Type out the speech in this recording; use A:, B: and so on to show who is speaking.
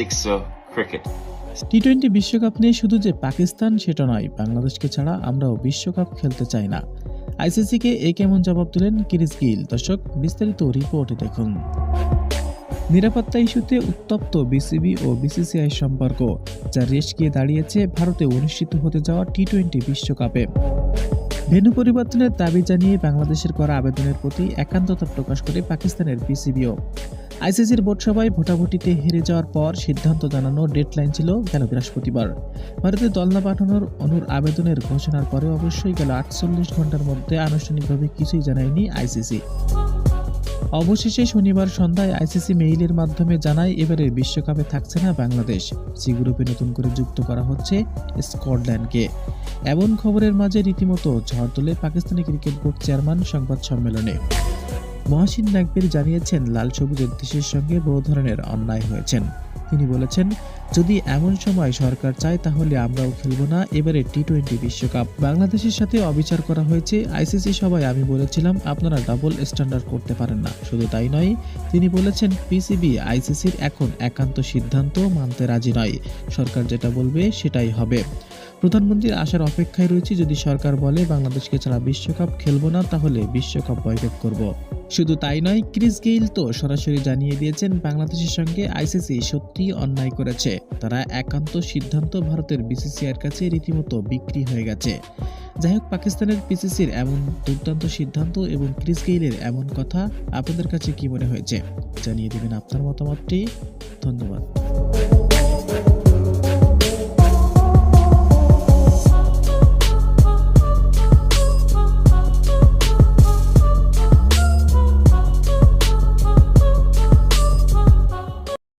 A: uh, cricket.
B: T twenty বিশ্বকাপ নিয়ে শুধু যে পাকিস্তান সেটা নয় বাংলাদেশকে ছাড়া আমরাও বিশ্বকাপ খেলতে চাই না। আইসিসিকে এ কেমন জবাব দিলেন কিরিস গিল? দর্শক বিস্তারিত রিপোর্টে দেখুন। নিরাপত্তা ইস্যুতে উত্তপ্ত বিসিবি ও বিসিসিআই সম্পর্ক যা রেশ গিয়ে দাঁড়িয়েছে ভারতে অনুষ্ঠিত হতে যাওয়া টি টোয়েন্টি বিশ্বকাপে। ভেন্যু পরিবর্তনের দাবি জানিয়ে বাংলাদেশের করা আবেদনের প্রতি একান্ততা প্রকাশ করে পাকিস্তানের বিসিবিও। আইসিসির বোর্ড সভায় ভোটাভুটিতে হেরে যাওয়ার পর সিদ্ধান্ত জানানোর ডেডলাইন ছিল গেল বৃহস্পতিবার। ভারতে দল না পাঠানোর অনুর আবেদনের ঘোষণার পরে অবশ্যই গেল আটচল্লিশ ঘণ্টার মধ্যে আনুষ্ঠানিকভাবে কিছুই জানায়নি আইসিসি। অবশেষে শনিবার সন্ধ্যায় আইসিসি মেইলের মাধ্যমে জানায় এবারের বিশ্বকাপে থাকছে না বাংলাদেশ। সি গ্রুপে নতুন করে যুক্ত করা হচ্ছে স্কটল্যান্ডকে। এমন খবরের মাঝে রীতিমতো ঝড় তোলে পাকিস্তানি ক্রিকেট বোর্ড চেয়ারম্যান সংবাদ সম্মেলনে। মহাসিন নাকবির জানিয়েছেন, লাল সবুজের দেশের সঙ্গে বহু ধরনের অন্যায় হয়েছেন। তিনি বলেছেন, যদি এমন সময় সরকার চায়, তাহলে আমরাও খেলব না। এবারে টি টোয়েন্টি বিশ্বকাপ। বাংলাদেশের সাথে অবিচার করা হয়েছে। আইসিসি সবাই আমি বলেছিলাম, আপনারা ডাবল স্ট্যান্ডার্ড করতে পারেন না। শুধু তাই নয়, তিনি বলেছেন, পিসিবি, আইসিসির এখন একান্ত সিদ্ধান্ত মানতে রাজি নয়। সরকার যেটা বলবে, সেটাই হবে। প্রধানমন্ত্রীর আসার অপেক্ষায় রয়েছে, যদি সরকার বলে বাংলাদেশকে ছাড়া বিশ্বকাপ খেলব না, তাহলে বিশ্বকাপ বয়কট করব। শুধু তাই নয়, ক্রিস গেইল তো সরাসরি জানিয়ে দিয়েছেন, বাংলাদেশের সঙ্গে আইসিসি সত্যি অন্যায় করেছে। তারা একান্ত সিদ্ধান্ত ভারতের বিসিসিআর কাছে রীতিমতো বিক্রি হয়ে গেছে। যাই হোক, পাকিস্তানের পিসিসির এমন দুর্দান্ত সিদ্ধান্ত এবং ক্রিস গেইলের এমন কথা আপনাদের কাছে কি মনে হয়েছে? জানিয়ে দেবেন আপনার মতামতটি। ধন্যবাদ।